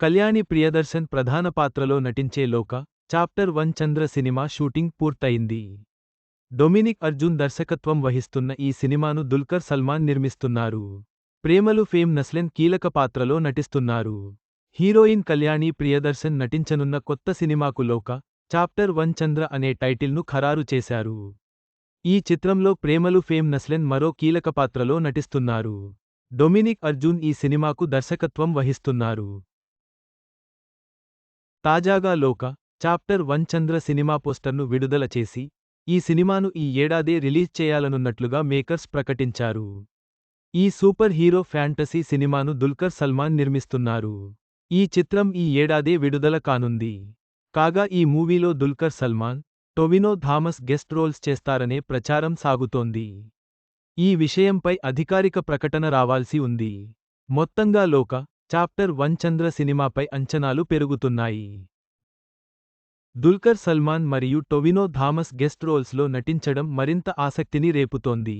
కళ్యాణి ప్రియదర్శన్ ప్రధాన పాత్రలో నటించే Lokah chapter one Chandra cinema shooting పూర్తయింది. డొమినిక్ అర్జున్ దర్శకత్వం వహిస్తున్న ఈ సినిమాను దుల్కర్ సల్మాన్ నిర్మిస్తున్నారు. ప్రేమలు ఫేమ్ నస్లెన్ కీలక పాత్రలో నటిస్తున్నారు. హీరోయిన్ కళ్యాణి ప్రియదర్శన్ నటించనున్న కొత్త సినిమాకు లోక చాప్టర్ వన్ చంద్ర అనే టైటిల్ను ఖరారు చేశారు. ఈ చిత్రంలో ప్రేమలు ఫేమ్ నస్లెన్ మరో కీలక పాత్రలో నటిస్తున్నారు. డొమినిక్ అర్జున్ ఈ సినిమాకు దర్శకత్వం వహిస్తున్నారు. తాజాగా లోక చాప్టర్ వన్ చంద్ర సినిమా పోస్టర్ను విడుదల చేసి ఈ సినిమాను ఈ ఏడాదే రిలీజ్ చేయాలనున్నట్లుగా మేకర్స్ ప్రకటించారు. ఈ సూపర్ హీరో ఫ్యాంటసీ సినిమాను దుల్కర్ సల్మాన్ నిర్మిస్తున్నారు. ఈ చిత్రం ఈ ఏడాదే విడుదల కానుంది. కాగా ఈ మూవీలో Dulquer Salmaan Tovino Thomas guest roles చేస్తారనే ప్రచారం సాగుతోంది. ఈ విషయంపై అధికారిక ప్రకటన రావాల్సి ఉంది. మొత్తంగా లోక చాప్టర్ వన్ చంద్ర సినిమాపై అంచనాలు పెరుగుతున్నాయి. దుల్కర్ సల్మాన్ మరియు టొవినో థామస్ గెస్ట్ రోల్స్లో నటించడం మరింత ఆసక్తిని రేపుతోంది.